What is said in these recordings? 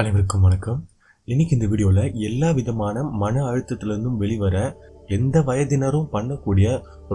அனைவருக்கும் வணக்கம். இன்னைக்கு இந்த வீடியோவில் எல்லா விதமான மன அழுத்தத்திலிருந்தும் வெளிவர எந்த வயதினரும் பண்ணக்கூடிய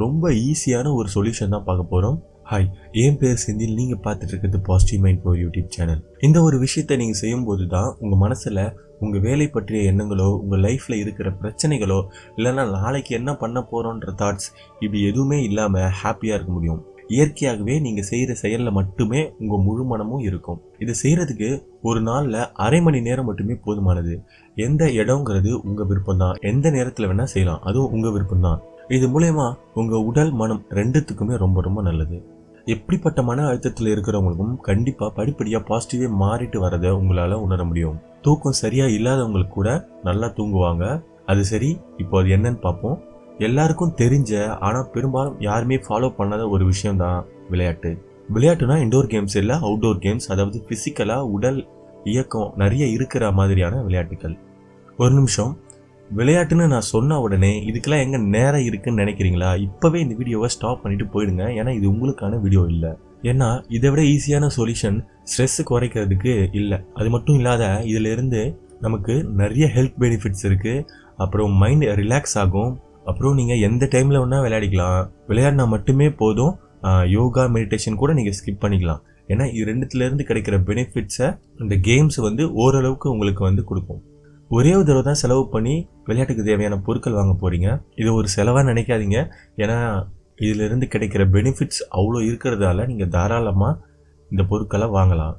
ரொம்ப ஈஸியான ஒரு சொல்யூஷன் தான் பார்க்க போகிறோம் ஹாய் என் பேர் செந்தில். நீங்கள் பார்த்துட்டு இருக்கிறது positive mind for YouTube channel இந்த ஒரு விஷயத்தை நீங்கள் செய்யும்போது தான் உங்கள் மனசில் உங்கள் வேலை பற்றிய எண்ணங்களோ உங்கள் லைஃப்பில் இருக்கிற பிரச்சனைகளோ இல்லைன்னா நாளைக்கு என்ன பண்ண போகிறோன்ற தாட்ஸ் இப்படி எதுவுமே இல்லாமல் ஹாப்பியாக இருக்க முடியும். இயற்கையாகவே நீங்கள் செய்கிற செயலில் மட்டுமே உங்கள் முழு மனமும் இருக்கும். இதை செய்கிறதுக்கு ஒரு நாளில் அரை மணி நேரம் மட்டுமே போதுமானது. எந்த இடங்கிறது உங்கள் விருப்பம் தான் எந்த நேரத்தில் வேணால் செய்யலாம். அதுவும் உங்கள் விருப்பம் தான் இது மூலயமா உங்கள் உடல் மனம் ரெண்டுத்துக்குமே ரொம்ப ரொம்ப நல்லது. எப்படிப்பட்ட மன அழுத்தத்தில் இருக்கிறவங்களுக்கும் கண்டிப்பாக படிப்படியாக பாசிட்டிவே மாறிட்டு வரதை உங்களால் உணர முடியும். தூக்கம் சரியாக இல்லாதவங்களுக்கு கூட நல்லா தூங்குவாங்க. அது சரி. இப்போ அது என்னன்னு பார்ப்போம். எல்லாருக்கும் தெரிஞ்ச ஆனால் பெரும்பாலும் யாருமே ஃபாலோ பண்ணாத ஒரு விஷயம் தான் விளையாட்டு. விளையாட்டுனா இண்டோர் கேம்ஸ் இல்லை அவுட்டோர் கேம்ஸ் அதாவது ஃபிசிக்கலாக உடல் இயக்கம் நிறைய இருக்கிற மாதிரியான விளையாட்டுகள். ஒரு நிமிஷம். விளையாட்டுன்னு நான் சொன்ன உடனே இதுக்கெல்லாம் எங்கே நேரம் இருக்குன்னு நினைக்கிறீங்களா? இப்போவே இந்த வீடியோவை ஸ்டாப் பண்ணிட்டு போயிடுங்க. ஏன்னா இது உங்களுக்கான வீடியோ இல்லை. ஏன்னா இதை விட ஈஸியான சொல்யூஷன் ஸ்ட்ரெஸ் குறைக்கிறதுக்கு இல்லை. அது மட்டும் இல்லாத இதிலிருந்து நமக்கு நிறைய ஹெல்த் பெனிஃபிட்ஸ் இருக்குது அப்புறம் மைண்ட் ரிலாக்ஸ் ஆகும். அப்புறம் நீங்கள் எந்த டைமில் வேணால் விளையாடிக்கலாம். விளையாடினா மட்டுமே போதும். யோகா மெடிடேஷன் கூட நீங்கள் ஸ்கிப் பண்ணிக்கலாம். ஏன்னா இது ரெண்டுத்துலேருந்து கிடைக்கிற பெனிஃபிட்ஸை இந்த கேம்ஸ் வந்து ஓரளவுக்கு உங்களுக்கு வந்து கொடுக்கும். ஒரே ஒரு தடவை தான் செலவு பண்ணி விளையாட்டுக்கு தேவையான பொருட்கள் வாங்க போகிறீங்க இது ஒரு செலவாக நினைக்காதீங்க. ஏன்னா இதிலிருந்து கிடைக்கிற பெனிஃபிட்ஸ் அவ்வளோ இருக்கிறதால நீங்கள் தாராளமாக இந்த பொருட்களை வாங்கலாம்.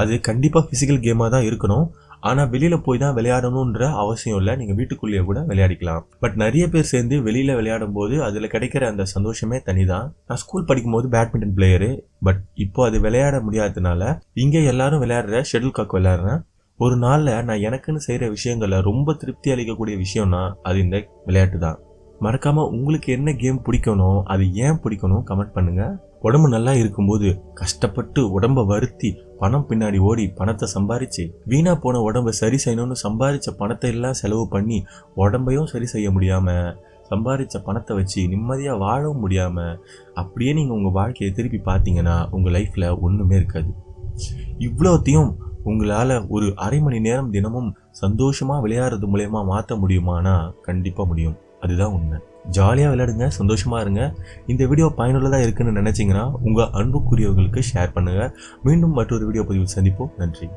அது கண்டிப்பாக ஃபிசிக்கல் கேமாக தான் இருக்கணும். ஆனால் வெளியில் போய் தான் விளையாடணுன்ற அவசியம் இல்லை. நீங்கள் வீட்டுக்குள்ளேயே கூட விளையாடிக்கலாம். பட் நிறைய பேர் சேர்ந்து வெளியில் விளையாடும் போது அதில் கிடைக்கிற அந்த சந்தோஷமே தனி தான் நான் ஸ்கூல் படிக்கும்போது பேட்மிண்டன் பிளேயரு பட் இப்போ அது விளையாட முடியாததுனால இங்கே எல்லாரும் விளையாடுற ஷெட்டில் காக் விளையாடுறேன். ஒரு நாளில் நான் எனக்குன்னு செய்கிற விஷயங்களில் ரொம்ப திருப்தி அளிக்கக்கூடிய விஷயம்னா அது இந்த விளையாட்டு தான் மறக்காமல் உங்களுக்கு என்ன கேம் பிடிக்கணும் அது ஏன் பிடிக்கணும் கமெண்ட் பண்ணுங்கள் உடம்பு நல்லா இருக்கும்போது கஷ்டப்பட்டு உடம்ப வருத்தி பணம் பின்னாடி ஓடி பணத்தை சம்பாரிச்சு வீணா போன உடம்ப சரி செய்யணும்னு சம்பாரிச்ச பணத்தை எல்லாம் செலவு பண்ணி உடம்பையும் சரி செய்ய முடியாம சம்பாரிச்ச பணத்தை வச்சு நிம்மதியாக வாழவும் முடியாமல் அப்படியே நீங்கள் உங்கள் வாழ்க்கையை திருப்பி பார்த்தீங்கன்னா உங்கள் லைஃப்பில் ஒன்றுமே இருக்காது. இவ்வளோத்தையும் உங்களால் ஒரு அரை மணி நேரம் தினமும் சந்தோஷமாக விளையாடுறது மூலயமா மாற்ற முடியுமானா கண்டிப்பாக முடியும். அதுதான் உண்மை. ஜாலியாக விளையாடுங்க சந்தோஷமாக இருங்க. இந்த வீடியோ பயனுள்ளதாக இருக்குன்னு நினச்சிங்கன்னா உங்கள் அன்புக்குரியவர்களுக்கு ஷேர் பண்ணுங்கள் மீண்டும் மற்றொரு வீடியோ பதிவில் சந்திப்போம். நன்றி.